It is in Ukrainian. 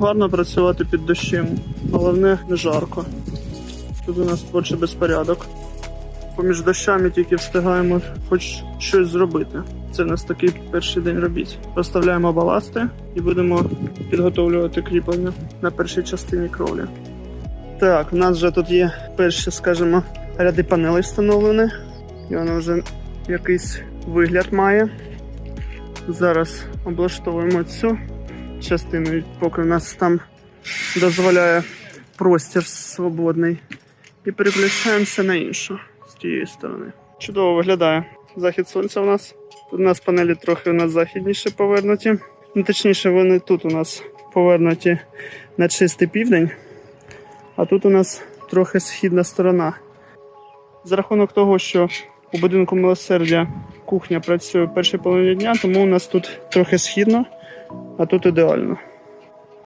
гарно працювати під дощем. Головне не жарко. Тут у нас творчий безпорядок. Поміж дощами тільки встигаємо хоч щось зробити. Це у нас такий перший день робіт. Розставляємо баласти і будемо підготовлювати кріплення на першій частині кровлі. Так, у нас вже тут є перші, скажімо, ряди панелей встановлені. І воно вже якийсь вигляд має. Зараз облаштовуємо цю частину, поки у нас там дозволяє простір свободний. І переключаємося на іншу з тієї сторони. Чудово виглядає. Захід сонця у нас. Тут у нас панелі трохи у нас західніше повернуті. Ну, точніше, вони тут у нас повернуті на чистий південь, а тут у нас трохи східна сторона. За рахунок того, що у будинку милосердя кухня працює в першій половині дня, тому у нас тут трохи східно, а тут ідеально.